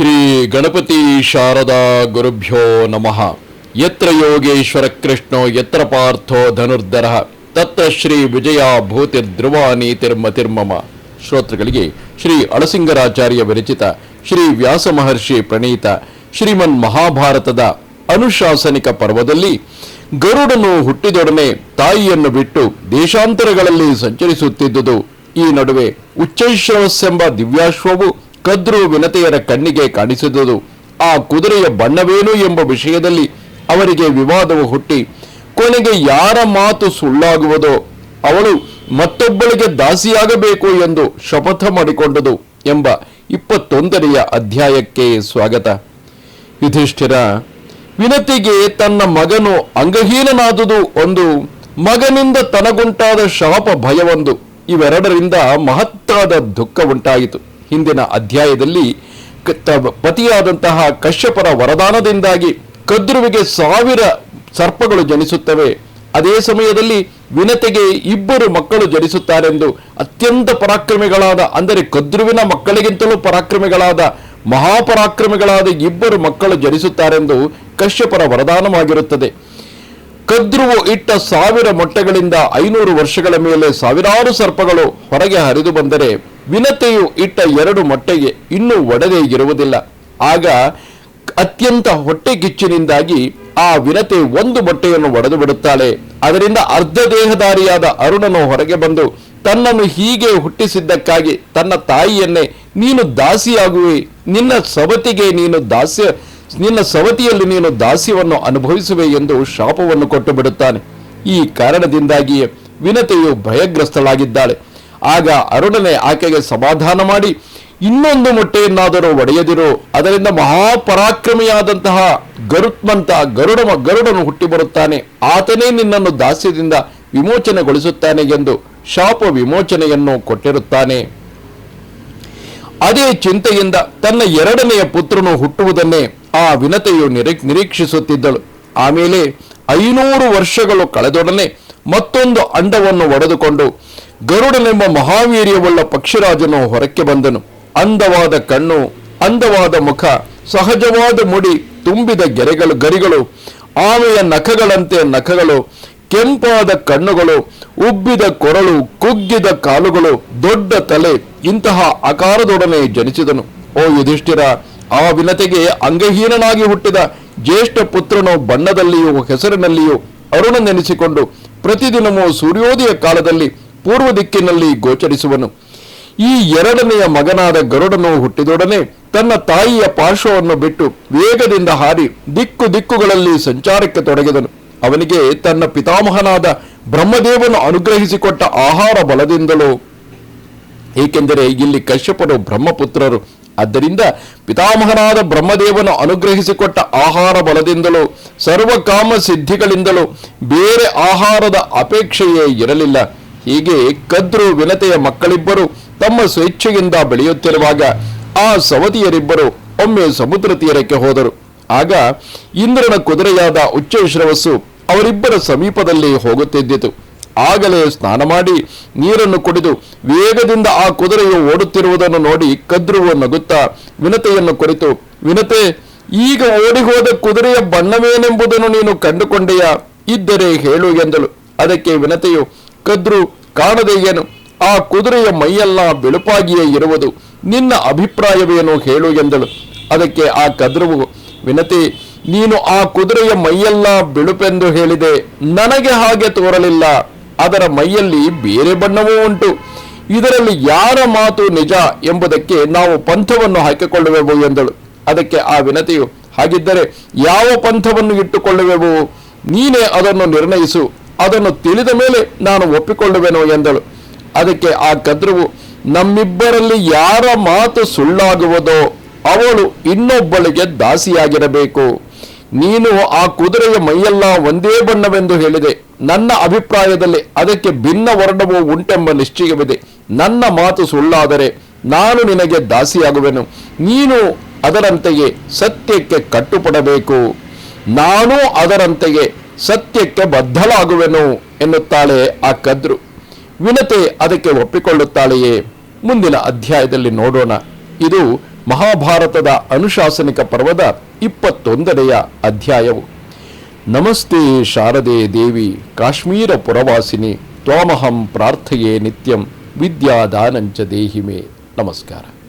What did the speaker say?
ಶ್ರೀ ಗಣಪತಿ ಶಾರದಾ ಗುರುಭ್ಯೋ ನಮಃ. ಯತ್ರ ಯೋಗೇಶ್ವರ ಕೃಷ್ಣೋ, ಯತ್ರ ಪಾರ್ಥೋ ಧನುರ್ಧರ. ತತ್ರ ಶ್ರೀ ವಿಜಯ ಭೂತಿರ್ಧ್ರುವ ನೀತಿರ್ಮತಿರ್ಮಮ ಶ್ರೋತೃಗಳಿಗೆ ಶ್ರೀ ಅಳಸಿಂಗರಾಚಾರ್ಯ ವಿರಚಿತ ಶ್ರೀ ವ್ಯಾಸ ಮಹರ್ಷಿ ಪ್ರಣೀತ ಶ್ರೀಮನ್ ಮಹಾಭಾರತದ ಅನುಶಾಸನಿಕ ಪರ್ವದಲ್ಲಿ ಗರುಡನು ಹುಟ್ಟಿದೊಡನೆ ತಾಯಿಯನ್ನು ಬಿಟ್ಟು ದೇಶಾಂತರಗಳಲ್ಲಿ ಸಂಚರಿಸುತ್ತಿದ್ದುದು ಈ ನಡುವೆ ಉಚ್ಚೈಶ್ರವಸ್ಸೆಂಬ ದಿವ್ಯಾಶ್ವವು ಕದ್ರು ವಿನತೆಯರ ಕಣ್ಣಿಗೆ ಕಾಣಿಸಿದುದು. ಆ ಕುದುರೆಯ ಬಣ್ಣವೇನು ಎಂಬ ವಿಷಯದಲ್ಲಿ ಅವರಿಗೆ ವಿವಾದವು ಹುಟ್ಟಿ. ಕೊನೆಗೆ ಯಾರ ಮಾತು ಸುಳ್ಳಾಗುವುದೋ ಅವಳು ಮತ್ತೊಬ್ಬಳಿಗೆ ದಾಸಿಯಾಗಬೇಕು ಎಂದು ಶಪಥ ಮಾಡಿಕೊಂಡದು ಎಂಬ ಇಪ್ಪತ್ತೊಂದನೆಯ ಅಧ್ಯಾಯಕ್ಕೆ ಸ್ವಾಗತ. ಯುಧಿಷ್ಠಿರ, ವಿನತಿಗೆ ತನ್ನ ಮಗನು ಅಂಗಹೀನನಾದುದು ಒಂದು ಮಗನಿಂದ ತನಗುಂಟಾದ ಶಾಪ ಭಯವೊಂದು ಇವೆರಡರಿಂದ ಮಹತ್ತಾದ ದುಃಖ ಉಂಟಾಯಿತು ಹಿಂದಿನ ಅಧ್ಯಾಯದಲ್ಲಿ ಪತಿಯಾದಂತಹ ಕಶ್ಯಪರ ವರದಾನದಿಂದಾಗಿ ಕದ್ರುವಿಗೆ ಸಾವಿರ ಸರ್ಪಗಳು ಜನಿಸುತ್ತವೆ. ಅದೇ ಸಮಯದಲ್ಲಿ ವಿನತೆಗೆ ಇಬ್ಬರು ಮಕ್ಕಳು ಜನಿಸುತ್ತಾರೆಂದು ಅತ್ಯಂತ ಪರಾಕ್ರಮಿಗಳಾದ, ಅಂದರೆ ಕದ್ರುವಿನ ಮಕ್ಕಳಿಗಿಂತಲೂ ಪರಾಕ್ರಮಿಗಳಾದ, ಮಹಾಪರಾಕ್ರಮಿಗಳಾದ ಇಬ್ಬರು ಮಕ್ಕಳು ಜನಿಸುತ್ತಾರೆಂದು ಕಶ್ಯಪರ ವರದಾನವಾಗಿರುತ್ತದೆ. ಕದ್ರುವು ಇಟ್ಟ ಸಾವಿರ ಮೊಟ್ಟೆಗಳಿಂದ ಐನೂರು ವರ್ಷಗಳ ಮೇಲೆ ಸಾವಿರಾರು ಸರ್ಪಗಳು ಹೊರಗೆ ಹರಿದು ಬಂದರೆ ವಿನತೆಯು ಇಟ್ಟ ಎರಡು ಮೊಟ್ಟೆಗೆ ಇನ್ನೂ ಒಡದೇ ಇರುವುದಿಲ್ಲ. ಆಗ ಅತ್ಯಂತ ಹೊಟ್ಟೆ ಕಿಚ್ಚಿನಿಂದಾಗಿ ಆ ವಿನತೆ ಒಂದು ಮೊಟ್ಟೆಯನ್ನು ಒಡೆದು ಬಿಡುತ್ತಾಳೆ. ಅದರಿಂದ ಅರ್ಧ ದೇಹಧಾರಿಯಾದ ಅರುಣನು ಹೊರಗೆ ಬಂದು, ತನ್ನನ್ನು ಹೀಗೆ ಹುಟ್ಟಿಸಿದ್ದಕ್ಕಾಗಿ ತನ್ನ ತಾಯಿಯನ್ನೇ ನೀನು ದಾಸಿಯಾಗುವೆ. ನಿನ್ನ ಸವತಿಗೆ ನೀನು ದಾಸ್ಯ, ನಿನ್ನ ಸವತಿಯಲ್ಲಿ ನೀನು ದಾಸ್ಯವನ್ನು ಅನುಭವಿಸುವೆ ಎಂದು ಶಾಪವನ್ನು ಕೊಟ್ಟು ಬಿಡುತ್ತಾನೆ. ಈ ಕಾರಣದಿಂದಾಗಿಯೇ ವಿನತೆಯು ಭಯಗ್ರಸ್ತಳಾಗಿದ್ದಾಳೆ. ಆಗ ಅರುಣನೆ ಆಕೆಗೆ ಸಮಾಧಾನ ಮಾಡಿ, ಇನ್ನೊಂದು ಮೊಟ್ಟೆಯನ್ನಾದರೂ ಒಡೆಯದಿರು. ಅದರಿಂದ ಮಹಾಪರಾಕ್ರಮಿಯಾದಂತಹ ಗರುತ್ಮಂತ ಗರುಡ ಗರುಡನು ಹುಟ್ಟಿ ಬರುತ್ತಾನೆ. ಆತನೇ ನಿನ್ನನ್ನು ದಾಸ್ಯದಿಂದ ವಿಮೋಚನೆಗೊಳಿಸುತ್ತಾನೆ ಎಂದು ಶಾಪ ವಿಮೋಚನೆಯನ್ನು ಕೊಟ್ಟಿರುತ್ತಾನೆ. ಅದೇ ಚಿಂತೆಯಿಂದ ತನ್ನ ಎರಡನೆಯ ಪುತ್ರನು ಹುಟ್ಟುವುದನ್ನೇ ಆ ವಿನತೆಯು ನಿರೀ, ನಿರೀಕ್ಷಿಸುತ್ತಿದ್ದಳು. ಆಮೇಲೆ ಐನೂರು ವರ್ಷಗಳು ಕಳೆದೊಡನೆ ಮತ್ತೊಂದು ಅಂಡವನ್ನು ಒಡೆದುಕೊಂಡು ಗರುಡನೆಂಬ ಮಹಾವೀರ್ಯವುಳ್ಳ ಪಕ್ಷಿರಾಜನು ಹೊರಕ್ಕೆ ಬಂದನು. ಅಂದವಾದ ಕಣ್ಣು, ಅಂದವಾದ ಮುಖ, ಸಹಜವಾದ ಮುಡಿ, ತುಂಬಿದ ಗೆರೆಗಳು, ಗರಿಗಳು, ಆಮೆಯ ನಖಗಳಂತೆ ನಖಗಳು, ಕೆಂಪಾದ ಕಣ್ಣುಗಳು, ಉಬ್ಬಿದ ಕೊರಳು, ಕುಗ್ಗಿದ ಕಾಲುಗಳು, ದೊಡ್ಡ ತಲೆ ಇಂತಹ ಆಕಾರದೊಡನೆ ಜನಿಸಿದನು. ಓ ಯುಧಿಷ್ಠಿರ, ಆ ವಿನತೆಗೆ ಅಂಗಹೀನನಾಗಿ ಹುಟ್ಟಿದ ಜ್ಯೇಷ್ಠ ಪುತ್ರನು ಬಣ್ಣದಲ್ಲಿಯೂ, ಹೆಸರಿನಲ್ಲಿಯೂ ಅರುಣನೆನಿಸಿಕೊಂಡು ಪ್ರತಿದಿನವೂ ಸೂರ್ಯೋದಯ ಕಾಲದಲ್ಲಿ ಪೂರ್ವ ದಿಕ್ಕಿನಲ್ಲಿ ಗೋಚರಿಸುವನು. ಈ ಎರಡನೆಯ ಮಗನಾದ ಗರುಡನು ಹುಟ್ಟಿದೊಡನೆ ತನ್ನ ತಾಯಿಯ ಪಾರ್ಶ್ವವನ್ನು ಬಿಟ್ಟು ವೇಗದಿಂದ ಹಾರಿ ದಿಕ್ಕು ದಿಕ್ಕುಗಳಲ್ಲಿ ಸಂಚಾರಕ್ಕೆ ತೊಡಗಿದನು. ಅವನಿಗೆ ತನ್ನ ಪಿತಾಮಹನಾದ ಬ್ರಹ್ಮದೇವನು ಅನುಗ್ರಹಿಸಿಕೊಟ್ಟ ಆಹಾರ ಬಲದಿಂದಲೂ. ಏಕೆಂದರೆ ಇಲ್ಲಿ ಕಶ್ಯಪರು ಬ್ರಹ್ಮಪುತ್ರರು. ಆದ್ದರಿಂದ ಪಿತಾಮಹನಾದ ಬ್ರಹ್ಮದೇವನು ಅನುಗ್ರಹಿಸಿಕೊಟ್ಟ ಆಹಾರ ಬಲದಿಂದಲೂ, ಸರ್ವಕಾಮ ಸಿದ್ಧಿಗಳಿಂದಲೂ ಬೇರೆ ಆಹಾರದ ಅಪೇಕ್ಷೆಯೇ ಇರಲಿಲ್ಲ. ಹೀಗೆ ಕದ್ರು ವಿನತೆಯ ಮಕ್ಕಳಿಬ್ಬರು ತಮ್ಮ ಸ್ವೇಚ್ಛೆಯಿಂದ ಬೆಳೆಯುತ್ತಿರುವಾಗ ಆ ಸವತಿಯರಿಬ್ಬರು ಒಮ್ಮೆ ಸಮುದ್ರ ತೀರಕ್ಕೆ ಹೋದರು. ಆಗ ಇಂದ್ರನ ಕುದುರೆಯಾದ ಉಚ್ಚಶ್ರವಸ್ಸು ಅವರಿಬ್ಬರ ಸಮೀಪದಲ್ಲಿ ಹೋಗುತ್ತಿದ್ದಿತು. ಆಗಲೇ ಸ್ನಾನ ಮಾಡಿ ನೀರನ್ನು ಕುಡಿದು ವೇಗದಿಂದ ಆ ಕುದುರೆಯು ಓಡುತ್ತಿರುವುದನ್ನು ನೋಡಿ ಕದ್ರುವ ನಗುತ್ತಾ ವಿನತೆಯನ್ನು ಕುರಿತು, ವಿನತೆ, ಈಗ ಓಡಿ ಹೋದ ಕುದುರೆಯ ಬಣ್ಣವೇನೆಂಬುದನ್ನು ನೀನು ಕಂಡುಕೊಂಡೆಯಾ? ಇದ್ದರೆ ಹೇಳು ಎಂದಳು. ಅದಕ್ಕೆ ವಿನತೆಯು ಕದ್ರು ಕಾಣದೆ ಏನು ಆ ಕುದುರೆಯ ಮೈಯೆಲ್ಲ ಬೆಳುಪಾಗಿಯೇ ಇರುವುದು. ನಿನ್ನ ಅಭಿಪ್ರಾಯವೇನು ಹೇಳು ಎಂದಳು. ಅದಕ್ಕೆ ಆ ಕದ್ರುವು, ವಿನತಿ, ನೀನು ಆ ಕುದುರೆಯ ಮೈಯೆಲ್ಲ ಬಿಳುಪೆಂದು ಹೇಳಿದೆ. ನನಗೆ ಹಾಗೆ ತೋರಲಿಲ್ಲ. ಅದರ ಮೈಯಲ್ಲಿ ಬೇರೆ ಬಣ್ಣವೂ ಉಂಟು. ಇದರಲ್ಲಿ ಯಾರ ಮಾತು ನಿಜ ಎಂಬುದಕ್ಕೆ ನಾವು ಪಂಥವನ್ನು ಹಾಕಿಕೊಳ್ಳುವೆವು ಎಂದಳು. ಅದಕ್ಕೆ ಆ ವಿನತಿಯು, ಹಾಗಿದ್ದರೆ ಯಾವ ಪಂಥವನ್ನು ಇಟ್ಟುಕೊಳ್ಳುವೆವು? ನೀನೇ ಅದನ್ನು ನಿರ್ಣಯಿಸು. ಅದನ್ನು ತಿಳಿದ ಮೇಲೆ ನಾನು ಒಪ್ಪಿಕೊಳ್ಳುವೆನೋ ಎಂದಳು. ಅದಕ್ಕೆ ಆ ಕದ್ರುವು ನಮ್ಮಿಬ್ಬರಲ್ಲಿ ಯಾರ ಮಾತು ಸುಳ್ಳಾಗುವುದೋ ಅವಳು ಇನ್ನೊಬ್ಬಳಿಗೆ ದಾಸಿಯಾಗಿರಬೇಕು. ನೀನು ಆ ಕುದುರೆಯ ಮೈಯೆಲ್ಲ ಒಂದೇ ಬಣ್ಣವೆಂದು ಹೇಳಿದೆ. ನನ್ನ ಅಭಿಪ್ರಾಯದಲ್ಲಿ ಅದಕ್ಕೆ ಭಿನ್ನ ವರ್ಣವು ಉಂಟೆಂಬ ನಿಶ್ಚಯವಿದೆ. ನನ್ನ ಮಾತು ಸುಳ್ಳಾದರೆ ನಾನು ನಿನಗೆ ದಾಸಿಯಾಗುವೆನು. ನೀನು ಅದರಂತೆಯೇ ಸತ್ಯಕ್ಕೆ ಕಟ್ಟುಪಡಬೇಕು. ನಾನು ಅದರಂತೆಯೇ ಸತ್ಯಕ್ಕೆ ಬದ್ಧಲಾಗುವೆನು ಎನ್ನುತ್ತಾಳೆ ಆ ಕದ್ರು. ವಿನತೆ ಅದಕ್ಕೆ ಒಪ್ಪಿಕೊಳ್ಳುತ್ತಾಳೆಯೇ? ಮುಂದಿನ ಅಧ್ಯಾಯದಲ್ಲಿ ನೋಡೋಣ. ಇದು ಮಹಾಭಾರತದ ಅನುಶಾಸನಿಕ ಪರ್ವದ ಇಪ್ಪತ್ತೊಂದನೆಯ ಅಧ್ಯಾಯವು. ನಮಸ್ತೆ ಶಾರದೆ ದೇವಿ, ಕಾಶ್ಮೀರ ಪುರವಾಸಿನಿ, ತ್ವಾಮಹಂ ಪ್ರಾರ್ಥೆಯೇ ನಿತ್ಯಂ, ವಿದ್ಯಾದಾನಂಚ ದೇಹಿಮೆ. ನಮಸ್ಕಾರ.